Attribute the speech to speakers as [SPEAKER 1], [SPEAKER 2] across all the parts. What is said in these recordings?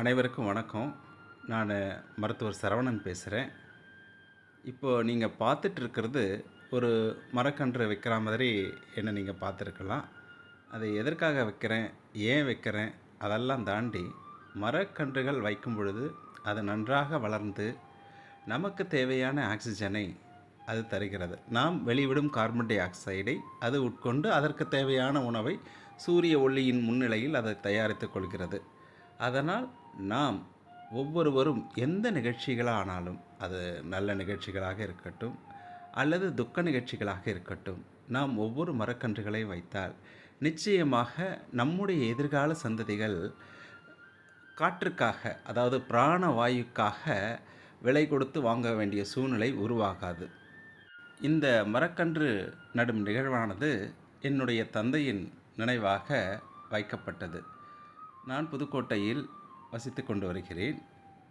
[SPEAKER 1] அனைவருக்கும் வணக்கம். நான் மருத்துவர் சரவணன் பேசுகிறேன் இப்போது நீங்கள் பார்த்துட்ருக்கிறது ஒரு மரக்கன்று வைக்கிற மாதிரி என்ன நீங்கள் பார்த்துருக்கலாம். அதை எதற்காக வைக்கிறேன்? ஏன் வைக்கிறேன்? அதெல்லாம் தாண்டி மரக்கன்றுகள் வைக்கும் பொழுது அது நன்றாக வளர்ந்து நமக்கு தேவையான ஆக்சிஜனை அது தருகிறது. நாம் வெளிவிடும் கார்பன் டை ஆக்சைடை அது உட்கொண்டு அதற்கு தேவையான உணவை சூரிய ஒளியின் முன்னிலையில் அதை தயாரித்துக் கொள்கிறது. அதனால் நாம் ஒவ்வொருவரும் எந்த நிகழ்ச்சிகளானாலும் அது நல்ல நிகழ்ச்சிகளாக இருக்கட்டும் அல்லது துக்க நிகழ்ச்சிகளாக இருக்கட்டும் நாம் ஒவ்வொரு மரக்கன்றுகளை வைத்தால் நிச்சயமாக நம்முடைய எதிர்கால சந்ததிகள் காற்றுக்காக அதாவது பிராண வாயுக்காக விலை கொடுத்து வாங்க வேண்டிய சூழ்நிலை உருவாகாது. இந்த மரக்கன்று நடும் நிகழ்வானது என்னுடைய தந்தையின் நினைவாக வைக்கப்பட்டது. நான் புதுக்கோட்டையில் வசித்து கொண்டு வருகிறேன்.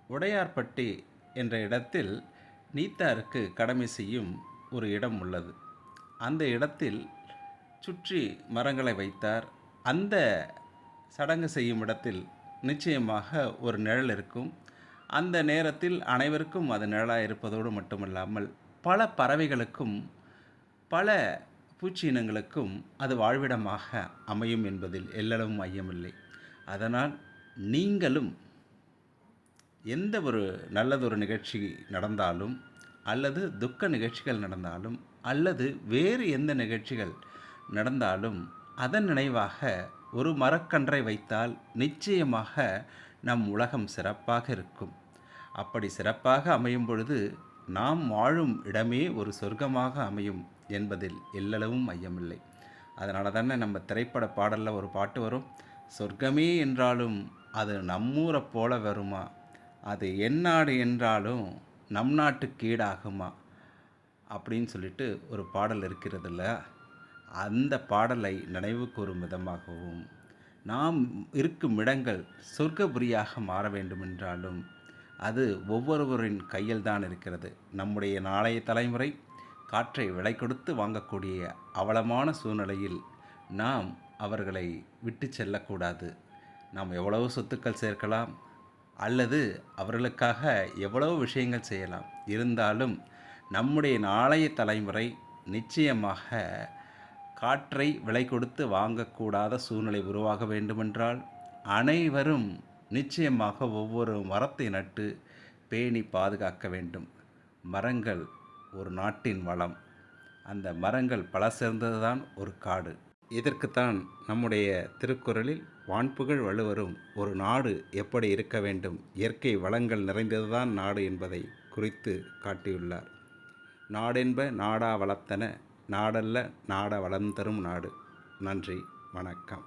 [SPEAKER 1] உடையார்பட்டி என்ற இடத்தில் நீத்தாருக்கு கடமை செய்யும் ஒரு இடம் உள்ளது. அந்த இடத்தில் சுற்றி மரங்களை வைத்தார். அந்த சடங்கு செய்யும் இடத்தில் நிச்சயமாக ஒரு நிழல் இருக்கும். அந்த நேரத்தில் அனைவருக்கும் அது நிழலாக இருப்பதோடு மட்டுமல்லாமல் பல பறவைகளுக்கும் பல பூச்சி இனங்களுக்கும் அது வாழ்விடமாக அமையும் என்பதில் எல்லளவும் ஐயமில்லை. அதனால் நீங்களும் எந்த ஒரு நல்லதொரு நிகழ்ச்சி நடந்தாலும் அல்லது துக்க நிகழ்ச்சிகள் நடந்தாலும் அல்லது வேறு எந்த நிகழ்ச்சிகள் நடந்தாலும் அதன் நினைவாக ஒரு மரக்கன்றை வைத்தால் நிச்சயமாக நம் உலகம் சிறப்பாக இருக்கும். அப்படி சிறப்பாக அமையும் பொழுது நாம் வாழும் இடமே ஒரு சொர்க்கமாக அமையும் என்பதில் எல்லளவும் ஐயமில்லை. அதனால தானே நம்ம திரைப்பட பாடலில் ஒரு பாட்டு வரும். சொர்க்கமே என்றாலும் அது நம்மூரை போல வருமா? அது என் நாடு என்றாலும் நம் நாட்டுக்கு ஈடாகுமா அப்படின்னு சொல்லிட்டு ஒரு பாடல் இருக்கிறதில்ல. அந்த பாடலை நினைவு கூறும் விதமாகவும் நாம் இருக்கும் இடங்கள் சொர்க்கபுரியாக மாற வேண்டுமென்றாலும் அது ஒவ்வொருவரின் கையில் தான் இருக்கிறது. நம்முடைய நாளைய தலைமுறை காற்றை விலை கொடுத்து வாங்கக்கூடிய அவலமான சூழ்நிலையில் நாம் அவர்களை விட்டு செல்லக்கூடாது. நாம் எவ்வளவு சொத்துக்கள் சேர்க்கலாம்? அல்லது அவர்களுக்காக எவ்வளவு விஷயங்கள் செய்யலாம்? இருந்தாலும் நம்முடைய நாளைய தலைமுறை நிச்சயமாக காற்றை விலை கொடுத்து வாங்கக்கூடாத சூழ்நிலை உருவாக வேண்டுமென்றால் அனைவரும் நிச்சயமாக ஒவ்வொரு மரத்தை நட்டு பேணி பாதுகாக்க வேண்டும். மரங்கள் ஒரு நாட்டின் வளம். அந்த மரங்கள் பல சேர்ந்ததுதான் ஒரு காடு. இதற்குத்தான் நம்முடைய திருக்குறளில் வான்புகழ் வலுவரும் ஒரு நாடு எப்படி இருக்க வேண்டும்? இயற்கை வளங்கள் நிறைந்ததுதான் நாடு என்பதை குறித்து காட்டியுள்ளார். நாடென்ப நாடா வளர்த்தன நாடல்ல நாட வளம் தரும் நாடு. நன்றி வணக்கம்.